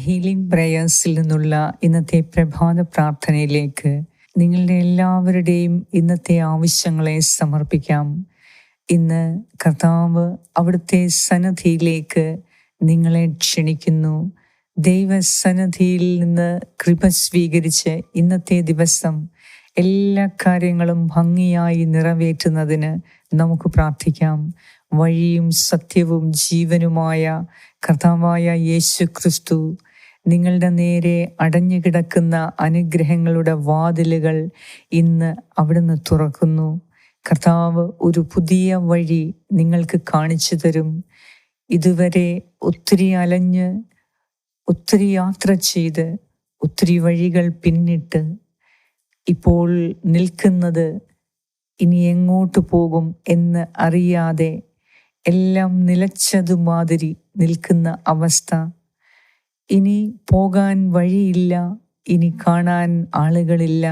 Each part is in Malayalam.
ഹീലിംഗ് പ്രയേഴ്സിൽ നിന്നുള്ള ഇന്നത്തെ പ്രഭാത പ്രാർത്ഥനയിലേക്ക് നിങ്ങളുടെ എല്ലാവരുടെയും ഇന്നത്തെ ആവശ്യങ്ങളെ സമർപ്പിക്കാം. ഇന്ന് കർത്താവ് അവിടുത്തെ സന്നദ്ധിയിലേക്ക് നിങ്ങളെ ക്ഷണിക്കുന്നു. ദൈവസന്നദ്ധിയിൽ നിന്ന് കൃപ സ്വീകരിച്ച് ഇന്നത്തെ ദിവസം എല്ലാ കാര്യങ്ങളും ഭംഗിയായി നിറവേറ്റുന്നതിന് നമുക്ക് പ്രാർത്ഥിക്കാം. വഴിയും സത്യവും ജീവനുമായ കർത്താവായ യേശു ക്രിസ്തു നിങ്ങളുടെ നേരെ അടഞ്ഞു കിടക്കുന്ന അനുഗ്രഹങ്ങളുടെ വാതിലുകൾ ഇന്ന് അവിടുന്ന് തുറക്കുന്നു. കർത്താവ് ഒരു പുതിയ വഴി നിങ്ങൾക്ക് കാണിച്ചു തരും. ഇതുവരെ ഒത്തിരി അലഞ്ഞ് ഒത്തിരി യാത്ര ചെയ്ത് ഒത്തിരി വഴികൾ പിന്നിട്ട് ഇപ്പോൾ നിൽക്കുന്നത് ഇനി എങ്ങോട്ട് പോകും എന്ന് അറിയാതെ എല്ലാം നിലച്ചതുമാതിരി നിൽക്കുന്ന അവസ്ഥ. ഇനി പോകാൻ വഴിയില്ല ഇനി കാണാൻ ആളുകളില്ല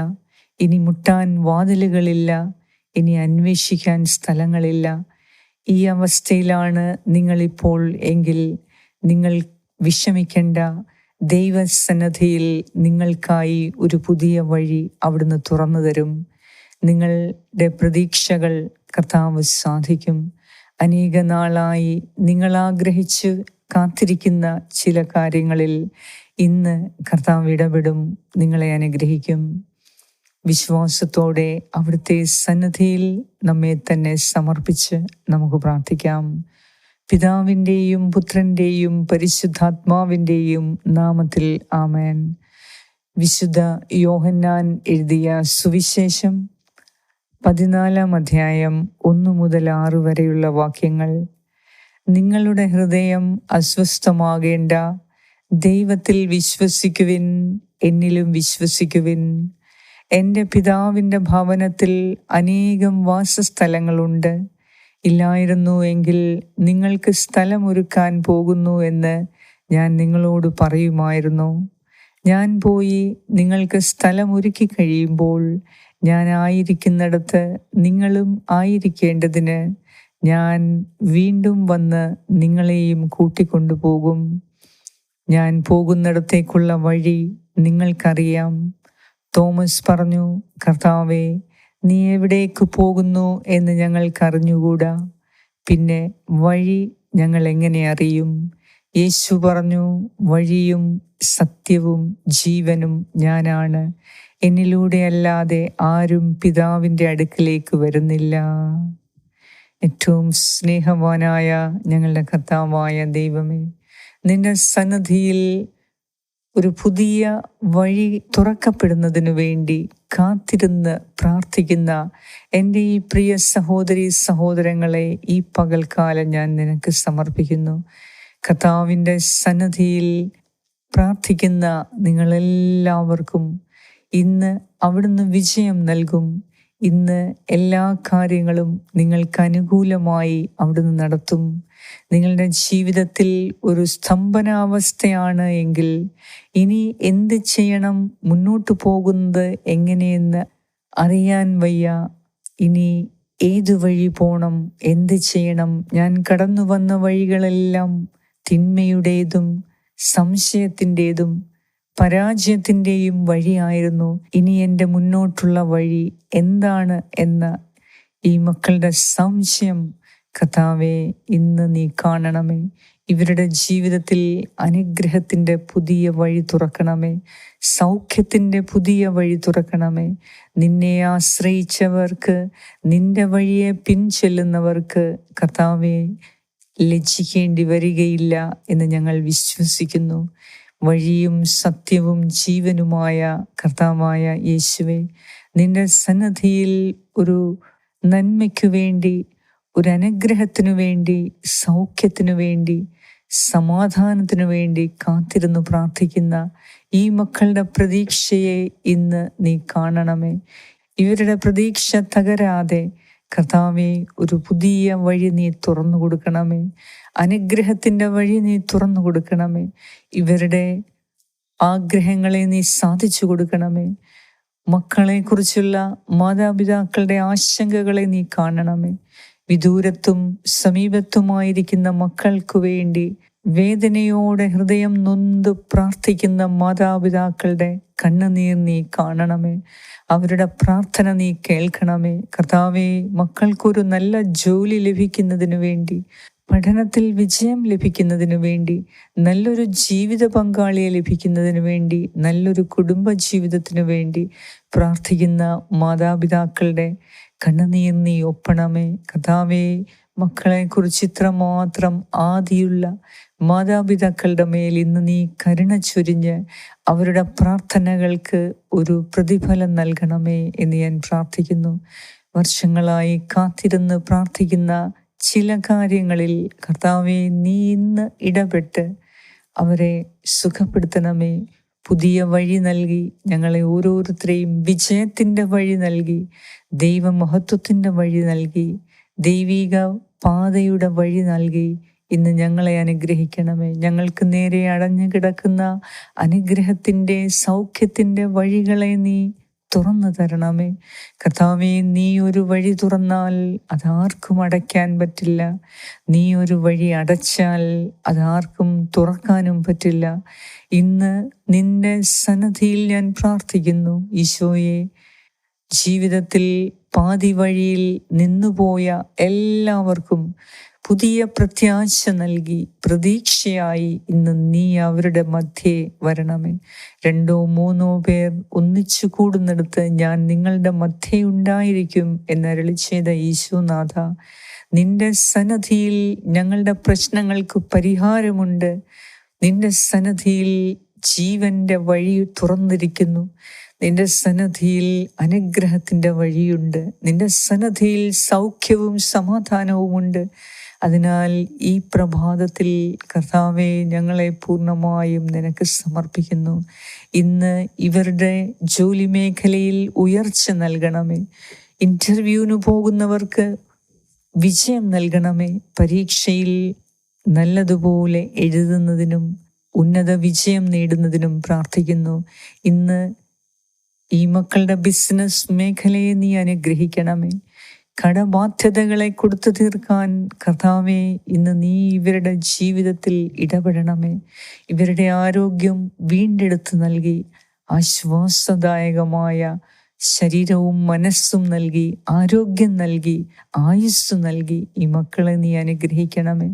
ഇനി മുട്ടാൻ വാതിലുകളില്ല ഇനി അന്വേഷിക്കാൻ സ്ഥലങ്ങളില്ല. ഈ അവസ്ഥയിലാണ് നിങ്ങളിപ്പോൾ എങ്കിൽ നിങ്ങൾ വിഷമിക്കേണ്ട. ദൈവസന്നദ്ധിയിൽ നിങ്ങൾക്കായി ഒരു പുതിയ വഴി അവിടുന്ന് തുറന്നു തരും. നിങ്ങളുടെ പ്രതീക്ഷകൾ കർത്താവ് സാധിക്കും. അനേക നാളായി നിങ്ങൾ ആഗ്രഹിച്ച് കാത്തിരിക്കുന്ന ചില കാര്യങ്ങളിൽ ഇന്ന് കർത്താവ് ഇടപെടും. നിങ്ങളെ അനുഗ്രഹിക്കും. വിശ്വാസത്തോടെ അവിടുത്തെ സന്നദ്ധിയിൽ നമ്മെ തന്നെ സമർപ്പിച്ച് നമുക്ക് പ്രാർത്ഥിക്കാം. പിതാവിന്റെയും പുത്രന്റെയും പരിശുദ്ധാത്മാവിന്റെയും നാമത്തിൽ ആമേൻ. വിശുദ്ധ യോഹന്നാൻ എഴുതിയ സുവിശേഷം പതിനാലാം അധ്യായം ഒന്നു മുതൽ ആറ് വരെയുള്ള വാക്യങ്ങൾ നിങ്ങളുടെ ഹൃദയം അസ്വസ്ഥമാകേണ്ട ദൈവത്തിൽ വിശ്വസിക്കുവിൻ എന്നിലും വിശ്വസിക്കുവിൻ. എന്റെ പിതാവിന്റെ ഭവനത്തിൽ അനേകം വാസസ്ഥലങ്ങളുണ്ട്. ഇല്ലായിരുന്നു എങ്കിൽ നിങ്ങൾക്ക് സ്ഥലമൊരുക്കാൻ പോകുന്നു എന്ന് ഞാൻ നിങ്ങളോട് പറയുമായിരുന്നു. ഞാൻ പോയി നിങ്ങൾക്ക് സ്ഥലമൊരുക്കി കഴിയുമ്പോൾ ഞാൻ ആയിരിക്കുന്നിടത്ത് നിങ്ങളും ആയിരിക്കേണ്ടതിന് ഞാൻ വീണ്ടും വന്ന് നിങ്ങളെയും കൂട്ടിക്കൊണ്ടുപോകും. ഞാൻ പോകുന്നിടത്തേക്കുള്ള വഴി നിങ്ങൾക്കറിയാം. തോമസ് പറഞ്ഞു കർത്താവെ നീ എവിടേക്ക് പോകുന്നു എന്ന് ഞങ്ങൾക്കറിഞ്ഞുകൂടാ? പിന്നെ വഴി ഞങ്ങൾ എങ്ങനെ അറിയും? യേശു പറഞ്ഞു വഴിയും സത്യവും ജീവനും ഞാനാണ്. എന്നിലൂടെ അല്ലാതെ ആരും പിതാവിന്റെ അടുക്കിലേക്ക് വരുന്നില്ല. ഏറ്റവും സ്നേഹവാനായ ഞങ്ങളുടെ കർത്താവായ ദൈവമേ നിന്റെ സന്നദ്ധിയിൽ ഒരു പുതിയ വഴി തുറക്കപ്പെടുന്നതിനു വേണ്ടി കാത്തിരുന്ന് പ്രാർത്ഥിക്കുന്ന എന്റെ ഈ പ്രിയ സഹോദരി സഹോദരങ്ങളെ ഈ പകൽക്കാലം ഞാൻ നിനക്ക് സമർപ്പിക്കുന്നു. കർത്താവിന്റെ സന്നദ്ധിയിൽ പ്രാർത്ഥിക്കുന്ന നിങ്ങളെല്ലാവർക്കും ഇന്ന് അവിടുന്ന് വിജയം നൽകും. ഇന്ന് എല്ലാ കാര്യങ്ങളും നിങ്ങൾക്ക് അനുകൂലമായി അവിടുന്ന് നടത്തും. നിങ്ങളുടെ ജീവിതത്തിൽ ഒരു സ്തംഭനാവസ്ഥയാണ് എങ്കിൽ ഇനി എന്ത് ചെയ്യണം? മുന്നോട്ട് പോകുന്നത് എങ്ങനെയെന്ന് അറിയാൻ വയ്യ. ഇനി ഏതു വഴി പോണം? എന്ത് ചെയ്യണം? ഞാൻ കടന്നു വന്ന വഴികളെല്ലാം തിന്മയുടേതും സംശയത്തിന്റെതും പരാജയത്തിന്റെയും വഴിയായിരുന്നു ഇനി എന്റെ മുന്നോട്ടുള്ള വഴി എന്താണ് എന്ന ഈ മക്കളുടെ സംശയം. കഥാവെ ഇന്ന് നീ കാണണമേ. ഇവരുടെ ജീവിതത്തിൽ അനുഗ്രഹത്തിന്റെ പുതിയ വഴി തുറക്കണമേ. സൗഖ്യത്തിന്റെ പുതിയ വഴി തുറക്കണമേ. നിന്നെ ആശ്രയിച്ചവർക്ക് നിന്റെ വഴിയെ പിൻചെല്ലുന്നവർക്ക് കർത്താവെ ലജ്ജിക്കേണ്ടി വരികയില്ല എന്ന് ഞങ്ങൾ വിശ്വസിക്കുന്നു. വഴിയും സത്യവും ജീവനുമായ കർത്താവായ യേശുവെ നിന്റെ സന്നദ്ധിയിൽ ഒരു നന്മയ്ക്കു വേണ്ടി ഒരു അനുഗ്രഹത്തിനു വേണ്ടി സൗഖ്യത്തിനു വേണ്ടി സമാധാനത്തിനു വേണ്ടി കാത്തിരുന്നു പ്രാർത്ഥിക്കുന്ന ഈ മക്കളുടെ പ്രതീക്ഷയെ ഇന്ന് നീ കാണണമേ. ഇവരുടെ പ്രതീക്ഷ തകരാതെ കർത്താവെ ഒരു പുതിയ വഴി നീ തുറന്നു കൊടുക്കണമേ. അനുഗ്രഹത്തിന്റെ വഴി നീ തുറന്നു കൊടുക്കണമേ. ഇവരുടെ ആഗ്രഹങ്ങളെ നീ സാധിച്ചു കൊടുക്കണമേ. മക്കളെ കുറിച്ചുള്ള മാതാപിതാക്കളുടെ ആശങ്കകളെ നീ കാണണമേ. വിദൂരത്തും സമീപത്തുമായിരിക്കുന്ന മക്കൾക്കു വേണ്ടി വേദനയോടെ ഹൃദയം നൊന്ത് പ്രാർത്ഥിക്കുന്ന മാതാപിതാക്കളുടെ കണ്ണുനീർ നീ കാണണമേ. അവരുടെ പ്രാർത്ഥന നീ കേൾക്കണമേ. കർത്താവെ മക്കൾക്കൊരു നല്ല ജോലി ലഭിക്കുന്നതിന് വേണ്ടി പഠനത്തിൽ വിജയം ലഭിക്കുന്നതിന് വേണ്ടി നല്ലൊരു ജീവിത പങ്കാളിയെ ലഭിക്കുന്നതിന് വേണ്ടി നല്ലൊരു കുടുംബ ജീവിതത്തിനു വേണ്ടി പ്രാർത്ഥിക്കുന്ന മാതാപിതാക്കളുടെ കണ്ണുനീർ നീ ഒപ്പണമേ. കഥാവേ മക്കളെ കുറിച്ച് ഇത്രമാത്രം ആദിയുള്ള മാതാപിതാക്കളുടെ മേൽ ഇന്ന് നീ കരുണ ചൊരിഞ്ഞ് അവരുടെ പ്രാർത്ഥനകൾക്ക് ഒരു പ്രതിഫലം നൽകണമേ എന്ന് ഞാൻ പ്രാർത്ഥിക്കുന്നു. വർഷങ്ങളായി കാത്തിരുന്ന് പ്രാർത്ഥിക്കുന്ന ചില കാര്യങ്ങളിൽ കർത്താവെ നീ ഇന്ന് ഇടപെട്ട് അവരെ സുഖപ്പെടുത്തണമേ. പുതിയ വഴി നൽകി ഞങ്ങളെ ഓരോരുത്തരെയും വിജയത്തിന്റെ വഴി നൽകി ദൈവമഹത്വത്തിന്റെ വഴി നൽകി ദൈവിക പാതയുടെ വഴി നൽകി ഇന്ന് ഞങ്ങളെ അനുഗ്രഹിക്കണമേ. ഞങ്ങൾക്ക് നേരെ അടഞ്ഞു കിടക്കുന്ന അനുഗ്രഹത്തിന്റെ സൗഖ്യത്തിന്റെ വഴികളെ നീ തുറന്നു തരണമേ. കർത്താവേ നീ ഒരു വഴി തുറന്നാൽ അതാർക്കും അടയ്ക്കാൻ പറ്റില്ല. നീ ഒരു വഴി അടച്ചാൽ അതാർക്കും തുറക്കാനും പറ്റില്ല. ഇന്ന് നിന്റെ സന്നദ്ധിയിൽ ഞാൻ പ്രാർത്ഥിക്കുന്നു. ഈശോയെ ജീവിതത്തിൽ പാതി വഴിയിൽ നിന്നുപോയ എല്ലാവർക്കും പുതിയ പ്രത്യാശ നൽകി പ്രതീക്ഷയായി ഇന്ന് നീ അവരുടെ മധ്യേ വരണമേ. രണ്ടോ മൂന്നോ പേർ ഒന്നിച്ചു കൂടുന്നിടത്ത് ഞാൻ നിങ്ങളുടെ മധ്യേ ഉണ്ടായിരിക്കും എന്നരളി ചെയ്ത ഈശോനാഥ നിന്റെ സന്നദ്ധിയിൽ ഞങ്ങളുടെ പ്രശ്നങ്ങൾക്ക് പരിഹാരമുണ്ട്. നിന്റെ സന്നദ്ധിയിൽ ജീവന്റെ വഴി തുറന്നിരിക്കുന്നു. നിന്റെ സന്നദ്ധിയിൽ അനുഗ്രഹത്തിന്റെ വഴിയുണ്ട്. നിന്റെ സന്നദ്ധിയിൽ സൗഖ്യവും സമാധാനവും ഉണ്ട് അതിനാൽ ഈ പ്രഭാതത്തിൽ കർത്താവെ ഞങ്ങളെ പൂർണമായും നിനക്ക് സമർപ്പിക്കുന്നു. ഇന്ന് ഇവരുടെ ജോലി മേഖലയിൽ ഉയർച്ച നൽകണമേ. ഇന്റർവ്യൂവിന് പോകുന്നവർക്ക് വിജയം നൽകണമേ. പരീക്ഷയിൽ നല്ലതുപോലെ എഴുതുന്നതിനും ഉന്നത വിജയം നേടുന്നതിനും പ്രാർത്ഥിക്കുന്നു. ഇന്ന് ഈ മക്കളുടെ ബിസിനസ് മേഖലയെ നീ അനുഗ്രഹിക്കണമേ. കടബാധ്യതകളെ കൊടുത്തു തീർക്കാൻ കഥാവേ ഇന്ന് നീ ഇവരുടെ ജീവിതത്തിൽ ഇടപെടണമേ. ഇവരുടെ ആരോഗ്യം വീണ്ടെടുത്ത് നൽകി. ആശ്വാസദായകമായ ശരീരവും മനസ്സും നൽകി ആരോഗ്യം നൽകി ആയുസ് നൽകി ഈ മക്കളെ നീ അനുഗ്രഹിക്കണമേ.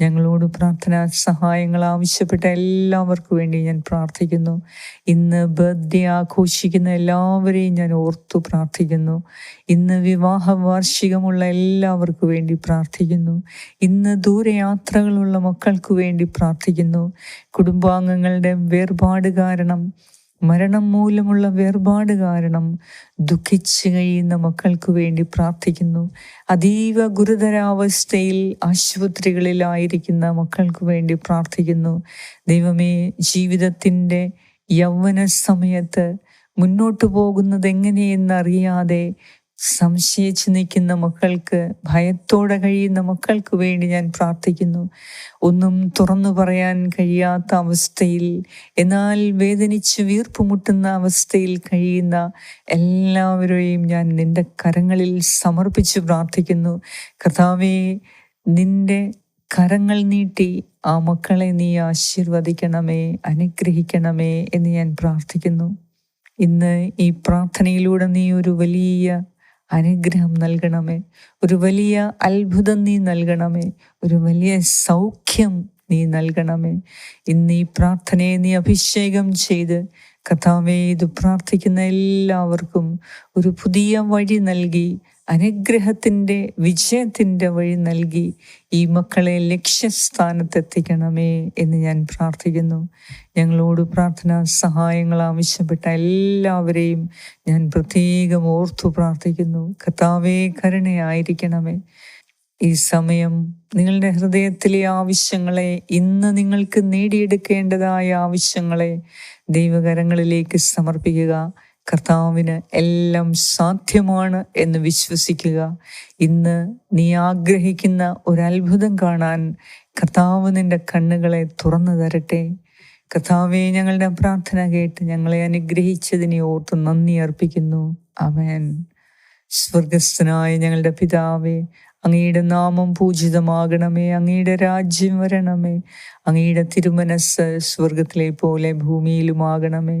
ഞങ്ങളോട് പ്രാർത്ഥനാ സഹായങ്ങൾ ആവശ്യപ്പെട്ട എല്ലാവർക്കും വേണ്ടി ഞാൻ പ്രാർത്ഥിക്കുന്നു. ഇന്ന് ബർത്ത്ഡേ ആഘോഷിക്കുന്ന എല്ലാവരെയും ഞാൻ ഓർത്തു പ്രാർത്ഥിക്കുന്നു. ഇന്ന് വിവാഹ വാർഷികമുള്ള എല്ലാവർക്കും വേണ്ടി പ്രാർത്ഥിക്കുന്നു. ഇന്ന് ദൂരയാത്രകളുള്ള മക്കൾക്ക് വേണ്ടി പ്രാർത്ഥിക്കുന്നു. കുടുംബാംഗങ്ങളുടെ വേർപാട് കാരണം മരണം മൂലമുള്ള വേർപാട് കാരണം ദുഃഖിച്ച് കഴിയുന്ന മക്കൾക്ക് വേണ്ടി പ്രാർത്ഥിക്കുന്നു. അതീവ ഗുരുതരാവസ്ഥയിൽ ആശുപത്രികളിലായിരിക്കുന്ന മക്കൾക്ക് വേണ്ടി പ്രാർത്ഥിക്കുന്നു. ദൈവമേ ജീവിതത്തിന്റെ യൗവന സമയത്ത് മുന്നോട്ടു പോകുന്നത് എങ്ങനെയെന്നറിയാതെ സംശയിച്ച് നിൽക്കുന്ന മക്കൾക്ക് ഭയത്തോടെ കഴിയുന്ന മക്കൾക്ക് വേണ്ടി ഞാൻ പ്രാർത്ഥിക്കുന്നു. ഒന്നും തുറന്നു പറയാൻ കഴിയാത്ത അവസ്ഥയിൽ എന്നാൽ വേദനിച്ച് വീർപ്പുമുട്ടുന്ന അവസ്ഥയിൽ കഴിയുന്ന എല്ലാവരെയും ഞാൻ നിന്റെ കരങ്ങളിൽ സമർപ്പിച്ച് പ്രാർത്ഥിക്കുന്നു. കർത്താവേ നിന്റെ കരങ്ങൾ നീട്ടി ആ മക്കളെ നീ ആശീർവദിക്കണമേ അനുഗ്രഹിക്കണമേ എന്ന് ഞാൻ പ്രാർത്ഥിക്കുന്നു. ഇന്ന് ഈ പ്രാർത്ഥനയിലൂടെ നീ ഒരു വലിയ അനുഗ്രഹം നൽകണമേ. ഒരു വലിയ അത്ഭുതം നീ നൽകണമേ. ഒരു വലിയ സൗഖ്യം നീ നൽകണമേ. ഇന്ന് ഈ പ്രാർത്ഥനയെ നീ അഭിഷേകം ചെയ്ത് കഥാവേ ഇത് പ്രാർത്ഥിക്കുന്ന എല്ലാവർക്കും ഒരു പുതിയ വഴി നൽകി അനുഗ്രഹത്തിന്റെ വിജയത്തിന്റെ വഴി നൽകി ഈ മക്കളെ ലക്ഷ്യസ്ഥാനത്തെത്തിക്കണമേ എന്ന് ഞാൻ പ്രാർത്ഥിക്കുന്നു. ഞങ്ങളോട് പ്രാർത്ഥന സഹായങ്ങൾ ആവശ്യപ്പെട്ട എല്ലാവരെയും ഞാൻ പ്രത്യേകം ഓർത്തു പ്രാർത്ഥിക്കുന്നു. കർത്താവേ കരുണയായിരിക്കണമേ. ഈ സമയം നിങ്ങളുടെ ഹൃദയത്തിലെ ആവശ്യങ്ങളെ ഇന്ന് നിങ്ങൾക്ക് നേടിയെടുക്കേണ്ടതായ ആവശ്യങ്ങളെ ദൈവകരങ്ങളിലേക്ക് സമർപ്പിക്കുക. കർത്താവിന് എല്ലാം സാധ്യമാണ് എന്ന് വിശ്വസിക്കുക. ഇന്ന് നീ ആഗ്രഹിക്കുന്ന ഒരത്ഭുതം കാണാൻ കർത്താവ് നിന്റെ കണ്ണുകളെ തുറന്നു തരട്ടെ. കർത്താവെ ഞങ്ങളുടെ പ്രാർത്ഥന കേട്ട് ഞങ്ങളെ അനുഗ്രഹിച്ചതിനെ ഓർത്ത് നന്ദി അർപ്പിക്കുന്നു. അവൻ സ്വർഗസ്ഥനായ ഞങ്ങളുടെ പിതാവേ അങ്ങയുടെ നാമം പൂജിതമാകണമേ അങ്ങയുടെ രാജ്യം വരണമേ അങ്ങയുടെ തിരുമനസ് സ്വർഗത്തിലെ പോലെ ഭൂമിയിലുമാകണമേ.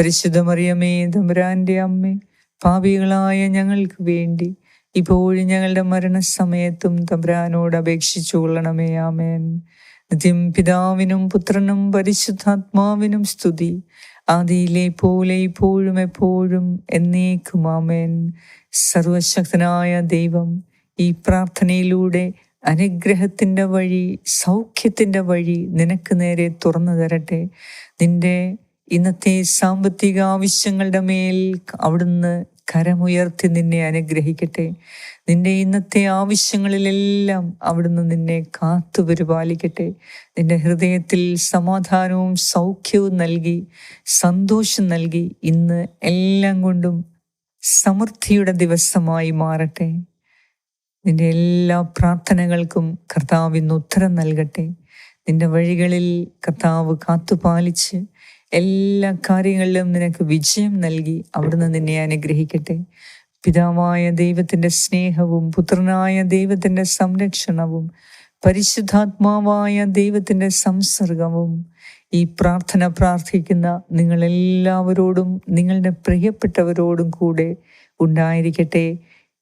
പരിശുദ്ധ മറിയമേ തമ്പുരാന്റെ അമ്മേ പാപികളായ ഞങ്ങൾക്ക് വേണ്ടി ഇപ്പോഴും ഞങ്ങളുടെ മരണസമയത്തും തമ്പുരാനോട് അപേക്ഷിച്ചു കൊള്ളണമേ ആമേൻ. നിത്യം പിതാവിനും പുത്രനും പരിശുദ്ധാത്മാവിനും സ്തുതി. ആദിയിലെ പോലെ ഇപ്പോഴും എപ്പോഴും എന്നേക്കും ആമേൻ. സർവശക്തനായ ദൈവം ഈ പ്രാർത്ഥനയിലൂടെ അനുഗ്രഹത്തിന്റെ വഴി സൗഖ്യത്തിന്റെ വഴി നിനക്ക് നേരെ തുറന്നു തരട്ടെ. നിന്റെ ഇന്നത്തെ സാമ്പത്തിക ആവശ്യങ്ങളുടെ മേൽ അവിടുന്ന് കരമുയർത്തി നിന്നെ അനുഗ്രഹിക്കട്ടെ. നിന്റെ ഇന്നത്തെ ആവശ്യങ്ങളിലെല്ലാം അവിടുന്ന് നിന്നെ കാത്തു പരിപാലിക്കട്ടെ. നിന്റെ ഹൃദയത്തിൽ സമാധാനവും സൗഖ്യവും നൽകി സന്തോഷം നൽകി ഇന്ന് എല്ലാം കൊണ്ടും സമൃദ്ധിയുടെ ദിവസമായി മാറട്ടെ. നിന്റെ എല്ലാ പ്രാർത്ഥനകൾക്കും കർത്താവ് ഉത്തരം നൽകട്ടെ. നിന്റെ വഴികളിൽ കർത്താവ് കാത്തുപാലിച്ച് എല്ലാ കാര്യങ്ങളിലും നിനക്ക് വിജയം നൽകി അവിടുന്ന് നിന്നെ അനുഗ്രഹിക്കട്ടെ. പിതാവായ ദൈവത്തിന്റെ സ്നേഹവും പുത്രനായ ദൈവത്തിന്റെ സംരക്ഷണവും പരിശുദ്ധാത്മാവായ ദൈവത്തിന്റെ സംസർഗവും ഈ പ്രാർത്ഥന പ്രാർത്ഥിക്കുന്ന നിങ്ങളെല്ലാവരോടും നിങ്ങളുടെ പ്രിയപ്പെട്ടവരോടും കൂടെ ഉണ്ടായിരിക്കട്ടെ.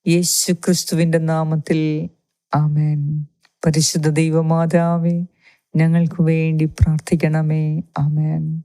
യേശു ക്രിസ്തുവിന്റെ നാമത്തിൽ ആമേൻ. പരിശുദ്ധ ദൈവമാതാവേ ഞങ്ങൾക്ക് വേണ്ടി പ്രാർത്ഥിക്കണമേ. ആമേൻ.